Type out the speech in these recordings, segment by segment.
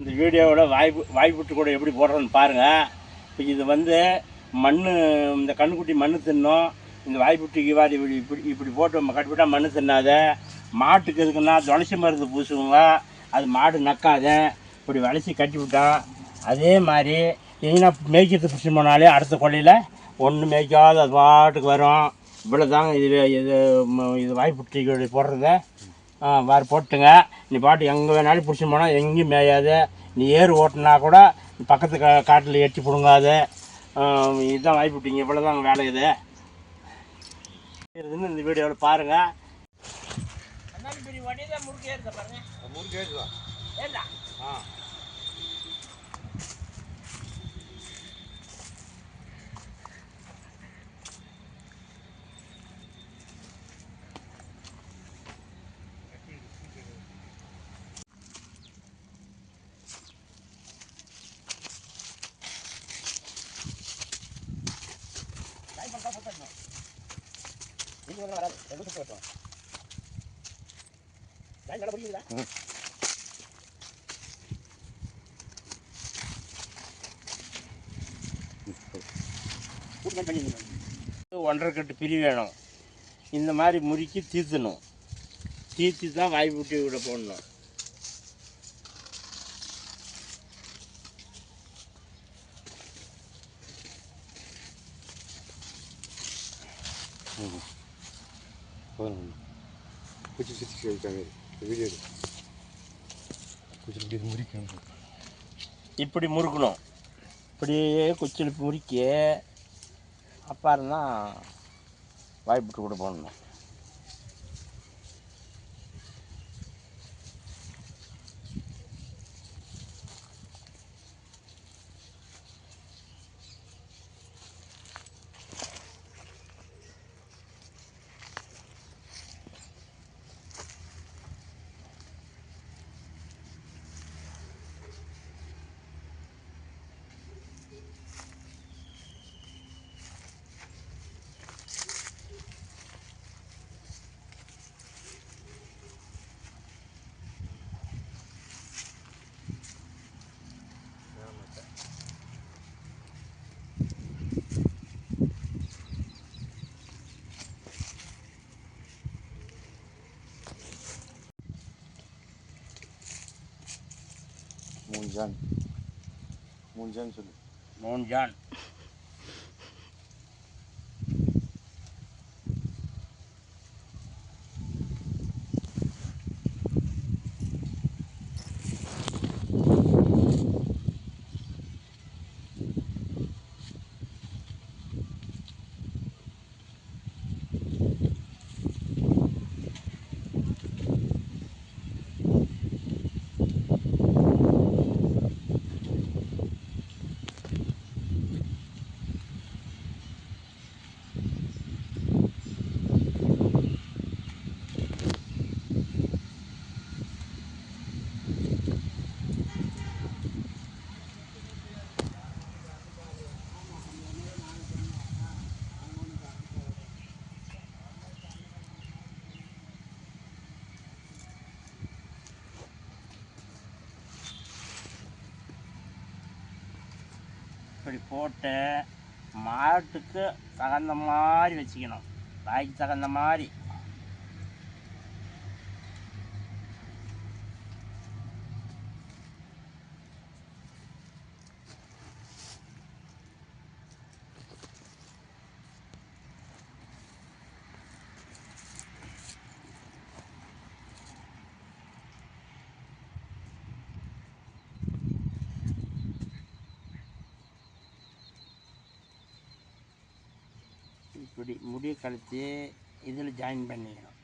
இந்த வீடியோவோட வாய்ப்பு வாய்ப்புட்டு கூட எப்படி போடுறோன்னு பாருங்கள் இப்போ இது வந்து மண் இந்த கண்ணுக்குட்டி மண் தின்னும். இந்த வாய்ப்புட்டிக்கு கிவாதி இப்படி இப்படி இப்படி போட்டு கட்டுப்பட்டால் கட்டிவிட்டால் மண் தின்னாத. மாட்டுக்கு எதுக்குன்னா துளசி மருந்து பூசுவோங்க. அது மாடு நக்காத. இப்படி வளைச்சி கட்டி விட்டான் அதே மாதிரி எங்கன்னா மேய்க்கிறது பிடிச்சி போனாலே அடுத்த கொள்ளையில் ஒன்றும் மேய்க்காத அது பாட்டுக்கு வரும். இவ்வளோ தாங்க இது இது இது வாய்ப்புட்டி போடுறத. வேறு போட்டுங்க நீ பாட்டு எங்கே வேணாலும் பிடிச்சி போனால் எங்கேயும் மேயாது. நீ ஏறு ஓட்டினா கூட பக்கத்து கா காட்டில் எட்டி பிடுங்காத. இதுதான் வாய்ப்பு விட்டீங்க இவ்வளோ தான் வேலை இது. இதுன்னு இந்த வீடியோவில் பாருங்கள் ஆ. ஒன்றரை கட்டு பிரி வேணும். இந்த மாதிரி முறுக்கி தீர்த்தணும் தீர்த்து தான் வாய் விட்டு விட போடணும். குச்சி சுற்றி சொல்லிட்டாங்க வீடியோ எடு குச்சி இப்படி முறிக்கணும் இப்படி முறுக்கணும் இப்படியே குச்சியில் முறுக்கி அப்புறம் தான் வாய்ப்புட்டு கூட போடணும் மூணு ஜான் மூணு ஜான் இப்படி போட்டு மாட்டுக்கு தகுந்த மாதிரி வச்சுக்கணும். தாய்க்கு தகுந்த மாதிரி. முடி முடியை கழித்து இதில் ஜாயின் பண்ணிக்கணும்.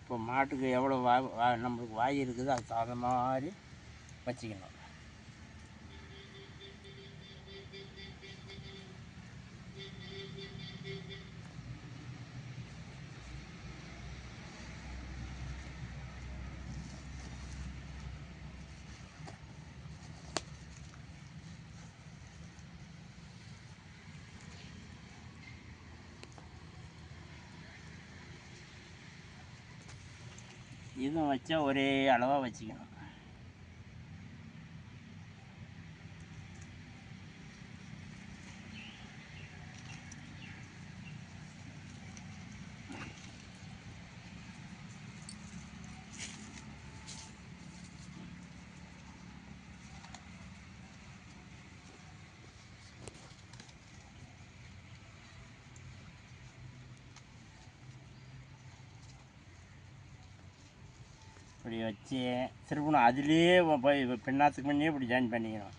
இப்போ மாட்டுக்கு எவ்வளோ வா வா- நம்மளுக்கு வாய் இருக்குதோ அதுக்கு தகுந்த மாதிரி வச்சுக்கணும். இதுவும் வச்சா ஒரே அளவாக வச்சுக்கணும். இப்படி வச்சு திருப்பணும் அதுலேயே போய் பின்னாத்துக்கு முன்னே இப்படி ஜாயின் பண்ணிக்கணும்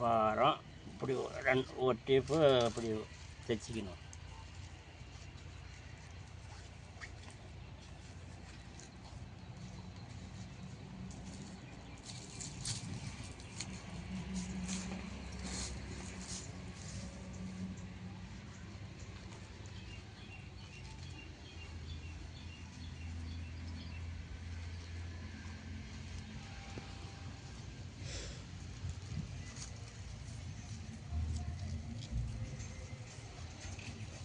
பாரம் இப்படி ஒரு ரெண்டு ஒரு டேப்பு இப்படி தைச்சிக்கணும்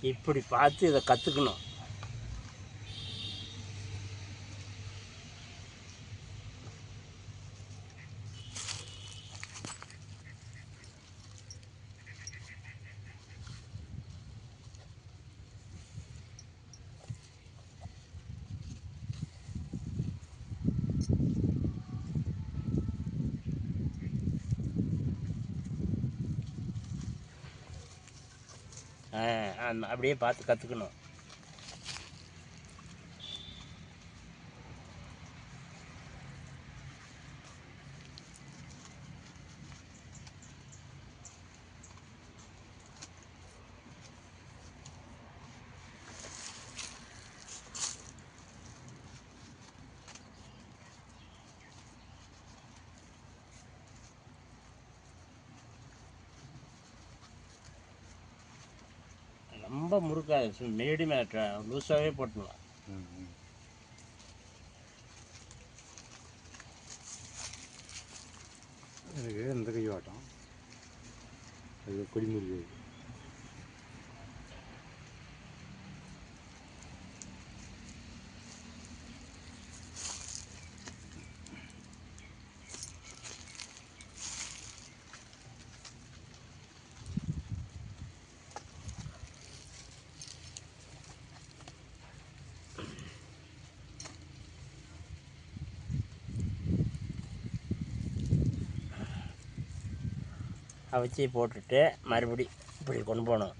இப்படி பார்த்து இதை கற்றுக்கணும் ஆ அந்த- அப்படியே பார்த்து கற்றுக்கணும் ரொம்ப முறுக்காது மேலே லூஸாகவே போட்டுடலாம் ம் ம் எனக்கு இந்த கையாட்டம் அது கொடி முறிவு அவிச்சி போட்டுட்டு மறுபடி இப்படி கொண்டு போகணும்.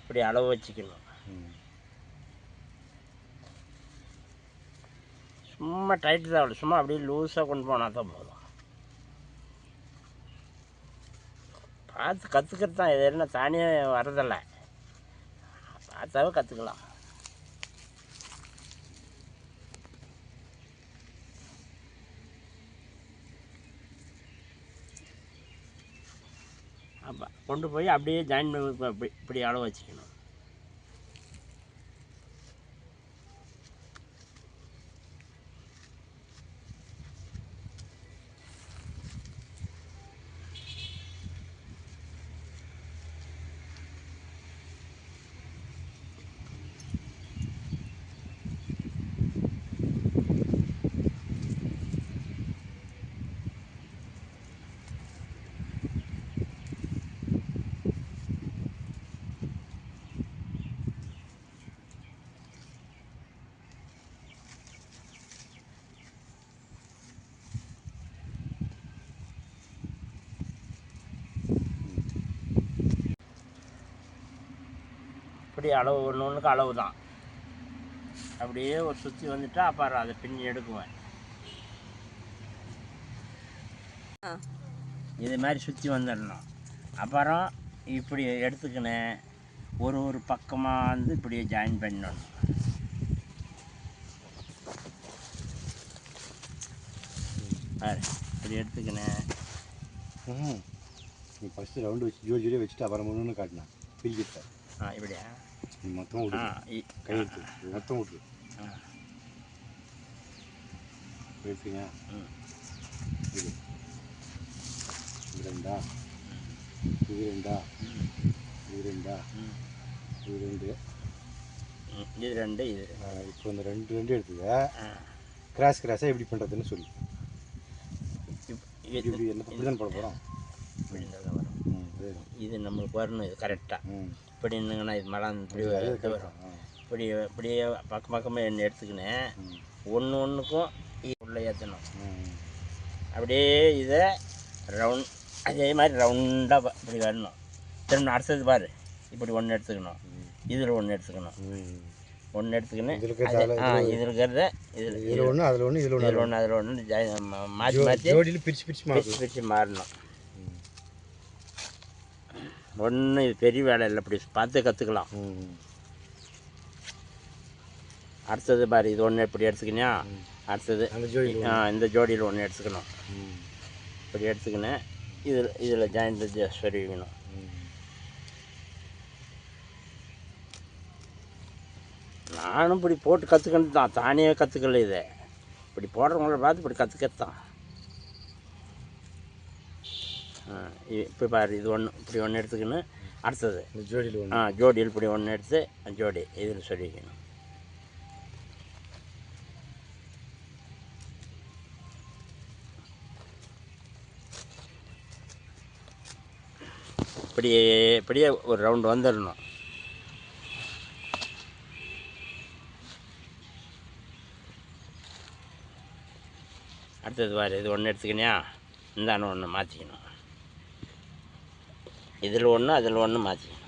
இப்படி அளவு வச்சுக்கணும். சும்மா டைட்டு தான் அவ்வளோ சும்மா அப்படியே லூஸாக கொண்டு போனால் தான் போதும். பார்த்து கற்றுக்கிறது தான் இது என்ன தானியாக வரதில்லை தவிர கற்றுக்கலாம் அப்போ கொண்டு போய் அப்படியே ஜாயின் பண்ணி இப்படி இப்படி அளவு வச்சுக்கணும். இப்படி அளவு ஒன்று ஒன்றுக்கு அளவு தான். அப்படியே ஒரு சுற்றி வந்துட்டா அப்புறம் அதை பின்னி எடுக்குவேன். இது மாதிரி சுற்றி வந்துடணும். அப்புறம் இப்படி எடுத்துக்கினேன் ஒரு ஒரு பக்கமாக வந்து இப்படியே ஜாயின் பண்ணணும். பாரு இப்படி எடுத்துக்கினேன் ம் நீ ஃபஸ்ட்டு ரவுண்டு வச்சு ஜோடி ஜோடியாக வச்சுட்டு அப்புறம் ஒன்று ஒன்று காட்டினேன் பிரிக்கிட்ட ஆ இப்படியா? மொத்தம் விடு கையெழுத்து மொத்தம் எடுத்தீங்க ம் இது இது ரெண்டா இது ரெண்டா இது ரெண்டா ம் இது ரெண்டு. இது ரெண்டு இப்போ இந்த ரெண்டு ரெண்டு எடுத்துக்க கிராஸ் கிராஸாக எப்படி பண்ணுறதுன்னு சொல்லு இப்- இப்படி என்ன இப்படி தான் போட போகிறோம். இது நம்மளுக்கு வரணும் இது கரெக்டாக ம் இப்படி இருந்துங்கன்னா இது வரும், இது வரும். இப்படி இப்படியே பக்கம் பக்கமாக எண்ணெய் எடுத்துக்கினேன். ஒன்று ஒன்றுக்கும் உள்ளே ஏற்றணும் அப்படியே இதை ரவுண்ட் அதே மாதிரி ரவுண்டாக இப்படி வரணும். திரும்ப அடுத்தது பாரு. இப்படி ஒன்று எடுத்துக்கணும். இதில் ஒன்று எடுத்துக்கணும். ஒன்று எடுத்துக்கின்னு ஆ இதில் இருக்கிறத இதில் இதில் ஒன்று அதில் ஒன்று இதில் ஒன்று ஒன்று அதில் ஒன்று மாற்றி மாற்றி பிரிச்சு மாறு பிரித்து பிரித்து மாறணும். ஒன்றும் இது பெரிய வேலை இல்லை. இப்படி பார்த்து கற்றுக்கலாம் அடுத்தது பாரு இது ஒன்று இப்படி எடுத்துக்கினியா? அடுத்தது ஆ இந்த ஜோடியில் ஒன்று எடுத்துக்கணும். இப்படி எடுத்துக்கினேன் இதில் இதில் ஜாயிண்ட் சொருவிக்கணும் நானும் இப்படி போட்டு கற்றுக்கிட்டு தான் தானே கற்றுக்கல இதை. இப்படி போடுறவங்கள பார்த்து இப்படி கற்றுக்கத்தான் தான் இப்போ பாரு இது ஒன்று இப்படி ஒன்று எடுத்துக்கின்னு அடுத்தது. இந்த ஜோடியில் ஒன்று ஆ ஜோடியில் இப்படி ஒன்று எடுத்து ஜோடி இதில் சொல்லிக்கணும். இப்படியே இப்படியே ஒரு ரவுண்டு வந்துடணும் அடுத்தது பாரு இது ஒன்று எடுத்துக்கினியா? இந்தான ஒன்று மாற்றிக்கணும் இதில் ஒன்று அதில் ஒன்று மாற்றிக்கணும்.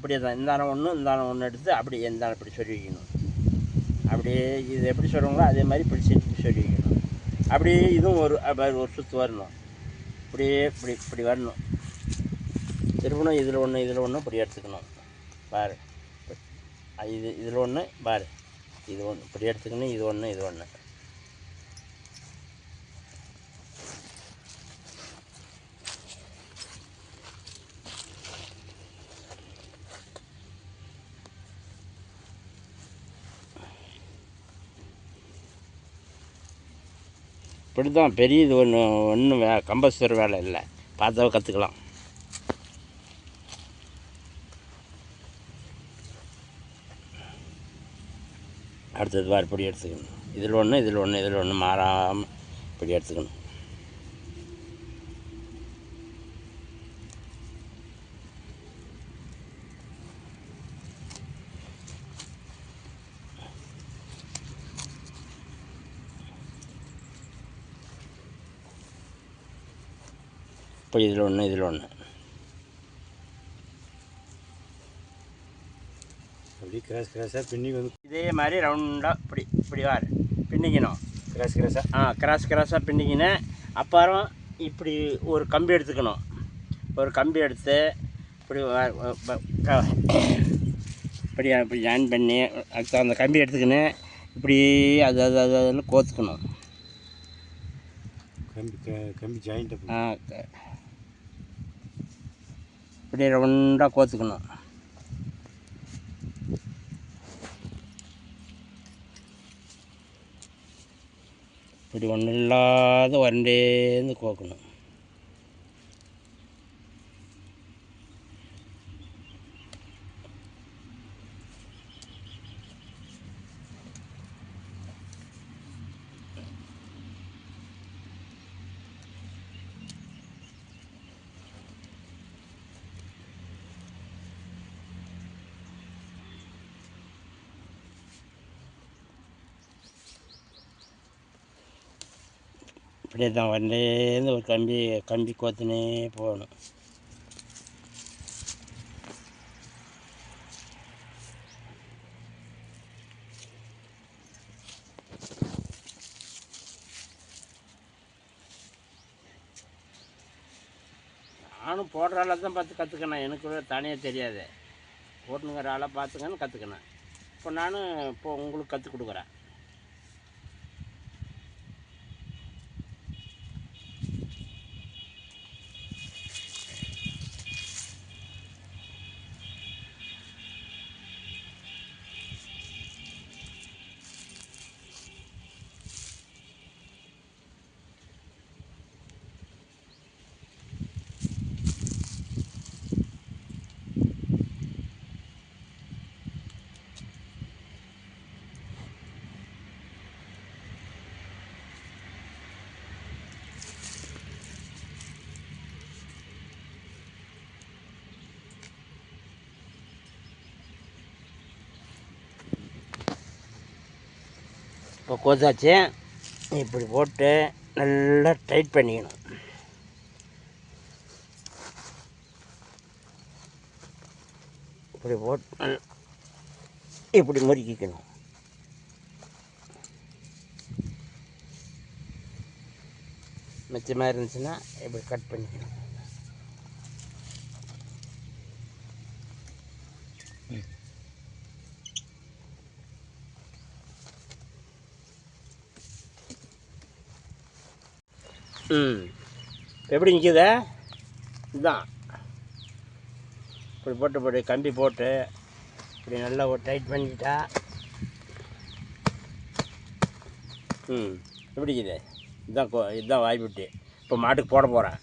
அப்படியே தான் இந்தானம் ஒன்று இந்தானம் ஒன்று எடுத்து அப்படியே இந்த இப்படி சொல்லி வைக்கணும்? அப்படியே இது எப்படி சொல்லுவாங்களோ அதே மாதிரி இப்படி சொல்லி வைக்கணும். அப்படியே இதுவும் ஒரு ஒரு சுற்று வரணும். இப்படியே இப்படி இப்படி வரணும். திருப்பணும் இதில் ஒன்று இதில் ஒன்று இப்படி எடுத்துக்கணும். பாரு. இது இதில் ஒன்று பாரு. இது ஒன்று இப்படி எடுத்துக்கணும் இது ஒன்று இது ஒன்று இப்படி தான் பெரிய இது ஒன்று ஒன்றும் வே கம்பல்சரி வேலை இல்லை. பார்த்தவ கற்றுக்கலாம் அடுத்தது வார் இப்படி எடுத்துக்கணும். இதில் ஒன்று இதில் ஒன்று இதில் ஒன்று மாறாமல் இப்படி எடுத்துக்கணும். இப்போ இதில் ஒன்று இதில் ஒன்று அப்படியே கிராஸ் கிராஸாக பின்னி வந்து இதே மாதிரி ரவுண்டாக இப்படி இப்படி வார். பின்னிக்கணும். கிராஸ் கிராஸாக ஆ கிராஸ் கிராஸாக பின்னிக்கினேன் அப்புறம் இப்படி ஒரு கம்பி எடுத்துக்கணும். ஒரு கம்பி எடுத்து இப்படி இப்படி இப்படி ஜாயின் பண்ணி அதுக்கு அந்த கம்பி எடுத்துக்கின்னு இப்படி அது அது அது அதில் கோத்துக்கணும். கம்பி கம்பி ஜாயிண்ட் ஆ, இப்படி ரவுண்டாக கோத்துக்கணும். இப்படி ஒன்றும் இல்லாத வண்டேந்து கோக்கணும். அப்படியே தான் வண்டேருந்து ஒரு கம்பி கம்பி கோத்துனே போகணும். நானும் போடுற ஆளை தான் பார்த்து கற்றுக்கினேன் எனக்கு தனியாக தெரியாது. போட்டுங்கிற ஆளை பார்த்துங்கன்னு கற்றுக்கினேன் இப்போ நானும் இப்போ உங்களுக்கு கற்றுக் கொடுக்குறேன். இப்போ கோசாச்சு இப்படி போட்டு நல்லா டைட் பண்ணிக்கணும். இப்படி போட்டு இப்படி முறுக்கிக்கணும் மிச்சமாக இருந்துச்சுன்னா இப்படி கட் பண்ணிக்கணும். ம். எப்படி நிற்கிது இதுதான் இப்படி போட்டு போட்டு கம்பி போட்டு இப்படி நல்லா ஒரு டைட் பண்ணிக்கிட்டா ம். எப்படி இருக்குது இதுதான் கோ இதுதான் வாய்ப்புட்டு. இப்போ மாட்டுக்கு போட போகிறேன்